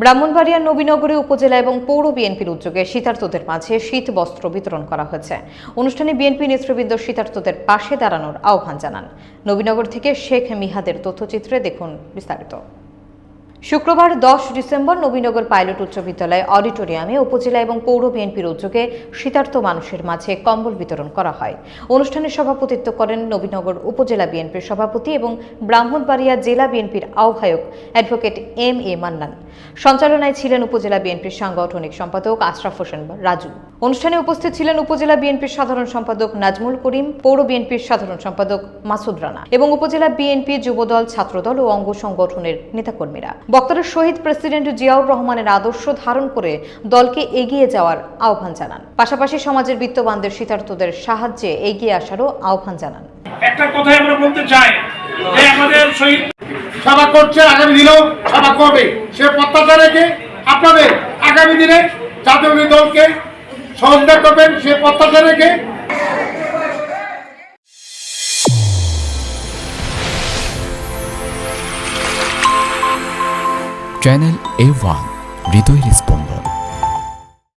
ব্রাহ্মণবাড়িয়ার নবীনগরে উপজেলা এবং পৌর বিএনপির উদ্যোগে শীতার্তদের মাঝে শীত বস্ত্র বিতরণ করা হয়েছে। অনুষ্ঠানে বিএনপি নেতৃবৃন্দ শীতার্তদের পাশে দাঁড়ানোর আহ্বান জানান। নবীনগর থেকে শেখ মিহাদের তথ্যচিত্রে দেখুন বিস্তারিত। শুক্রবার দশ ডিসেম্বর নবীনগর পাইলট উচ্চ বিদ্যালয় অডিটোরিয়ামে উপজেলা এবং পৌর বিএনপির উদ্যোগে শীতার্ত মানুষের মাঝে কম্বল বিতরণ করা হয়। অনুষ্ঠানে সভাপতিত্ব করেন নবীনগর উপজেলা বিএনপির সভাপতি এবং ব্রাহ্মণবাড়িয়া জেলা বিএনপির আহ্বায়ক অ্যাডভোকেট এম এ মান্নান। সঞ্চালনায় ছিলেন উপজেলা বিএনপির সাংগঠনিক সম্পাদক আশরাফ হোসেন রাজু। অনুষ্ঠানে উপস্থিত ছিলেন উপজেলা বিএনপির সাধারণ সম্পাদক নাজমুল করিম, পৌর বিএনপির সাধারণ সম্পাদক মাসুদ রানা এবং উপজেলা বিএনপি যুবদল, ছাত্রদল ও অঙ্গ সংগঠনের নেতাকর্মীরা। বক্তারা শহীদ প্রেসিডেন্ট জিয়াউর রহমানের আদর্শ ধারণ করে দলকে এগিয়ে যাওয়ার আহ্বান জানান। পাশাপাশি সমাজের বিত্তবানদের শীতার্তদের সাহায্যে এগিয়ে আসারও আহ্বান জানান। একটা কথাই আমরা বলতে চাই যে আমাদের শহীদ সভা করছে আগামী দিনেও সভা করবে। সে প্রত্যাশা রেখে আপনাদের আগামী দিনে জাতীয় দলকে সহযোগিতা করবেন, সে প্রত্যাশা রেখে চ্যানেল এ ওয়ান হৃদয়ের স্পন্দন